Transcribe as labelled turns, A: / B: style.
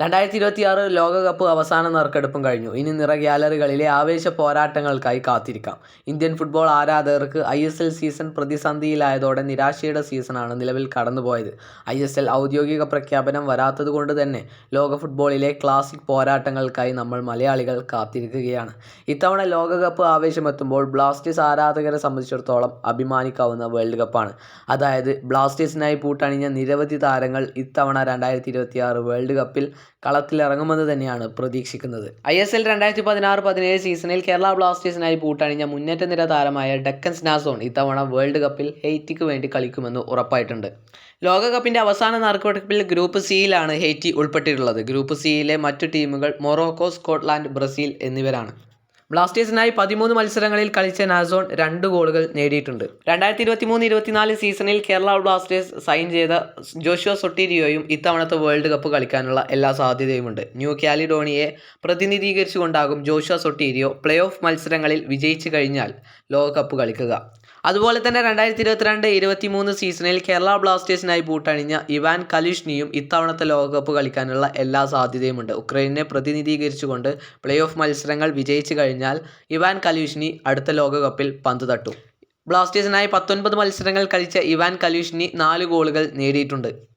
A: രണ്ടായിരത്തി ഇരുപത്തിയാറ് ലോകകപ്പ് അവസാന നറുക്കെടുപ്പും കഴിഞ്ഞു. ഇനി നിറ ഗ്യാലറികളിലെ ആവേശ പോരാട്ടങ്ങൾക്കായി കാത്തിരിക്കാം. ഇന്ത്യൻ ഫുട്ബോൾ ആരാധകർക്ക് ഐ എസ് എൽ സീസൺ പ്രതിസന്ധിയിലായതോടെ നിരാശയുടെ സീസണാണ് നിലവിൽ കടന്നുപോയത്. ഐ എസ് എൽ ഔദ്യോഗിക പ്രഖ്യാപനം വരാത്തതുകൊണ്ട് തന്നെ ലോക ഫുട്ബോളിലെ ക്ലാസിക് പോരാട്ടങ്ങൾക്കായി നമ്മൾ മലയാളികൾ കാത്തിരിക്കുകയാണ്. ഇത്തവണ ലോകകപ്പ് ആവേശമെത്തുമ്പോൾ ബ്ലാസ്റ്റേഴ്സ് ആരാധകരെ സംബന്ധിച്ചിടത്തോളം അഭിമാനിക്കാവുന്ന വേൾഡ് കപ്പാണ്. അതായത് ബ്ലാസ്റ്റേഴ്സിനായി പൂട്ടണിഞ്ഞ നിരവധി താരങ്ങൾ ഇത്തവണ രണ്ടായിരത്തി വേൾഡ് കപ്പിൽ കളത്തിലിറങ്ങുമെന്ന് തന്നെയാണ് പ്രതീക്ഷിക്കുന്നത്. ഐ എസ് എൽ രണ്ടായിരത്തി പതിനാറ് പതിനേഴ് സീസണിൽ കേരള ബ്ലാസ്റ്റേഴ്സിനായി പൂട്ടണിഞ്ഞ മുന്നേറ്റ നിര താരമായ ഡക്കൻ സ്നാസോൺ ഇത്തവണ വേൾഡ് കപ്പിൽ ഹെയ്റ്റിക്ക് വേണ്ടി കളിക്കുമെന്ന് ഉറപ്പായിട്ടുണ്ട്. ലോകകപ്പിന്റെ അവസാന നറുക്കെടുപ്പിൽ ഗ്രൂപ്പ് സിയിലാണ് ഹെയ്റ്റി ഉൾപ്പെട്ടിട്ടുള്ളത്. ഗ്രൂപ്പ് സിയിലെ മറ്റു ടീമുകൾ മൊറോക്കോ സ്കോട്ട്ലാൻഡ് ബ്രസീൽ എന്നിവരാണ്. ബ്ലാസ്റ്റേഴ്സിനായി പതിമൂന്ന് മത്സരങ്ങളിൽ കളിച്ച നാസോൺ രണ്ട് ഗോളുകൾ നേടിയിട്ടുണ്ട്. രണ്ടായിരത്തി ഇരുപത്തി മൂന്ന് ഇരുപത്തിനാല് സീസണിൽ കേരള ബ്ലാസ്റ്റേഴ്സ് സൈൻ ചെയ്ത ജോഷുവ സൊട്ടീരിയോയും ഇത്തവണത്തെ വേൾഡ് കപ്പ് കളിക്കാനുള്ള എല്ലാ സാധ്യതയുമുണ്ട്. ന്യൂ കാലിഡോണിയെ പ്രതിനിധീകരിച്ചുകൊണ്ടാകും ജോഷുവ സൊട്ടീരിയോ പ്ലേ ഓഫ് മത്സരങ്ങളിൽ വിജയിച്ചു കഴിഞ്ഞാൽ ലോകകപ്പ് കളിക്കുക. അതുപോലെ തന്നെ രണ്ടായിരത്തി ഇരുപത്തിരണ്ട് ഇരുപത്തി മൂന്ന് സീസണിൽ കേരള ബ്ലാസ്റ്റേഴ്സിനായി ബൂട്ടണിഞ്ഞ ഇവാൻ കലിഷ്നിയും ഇത്തവണത്തെ ലോകകപ്പ് കളിക്കാനുള്ള എല്ലാ സാധ്യതയുമുണ്ട്. ഉക്രൈനെ പ്രതിനിധീകരിച്ചുകൊണ്ട് പ്ലേ ഓഫ് മത്സരങ്ങൾ വിജയിച്ചു കഴിഞ്ഞാൽ ഇവാൻ കലിഷ്നി അടുത്ത ലോകകപ്പിൽ പന്ത് തട്ടും. ബ്ലാസ്റ്റേഴ്സിനായി പത്തൊൻപത് മത്സരങ്ങൾ കളിച്ച ഇവാൻ കലിഷ്നി നാല് ഗോളുകൾ നേടിയിട്ടുണ്ട്.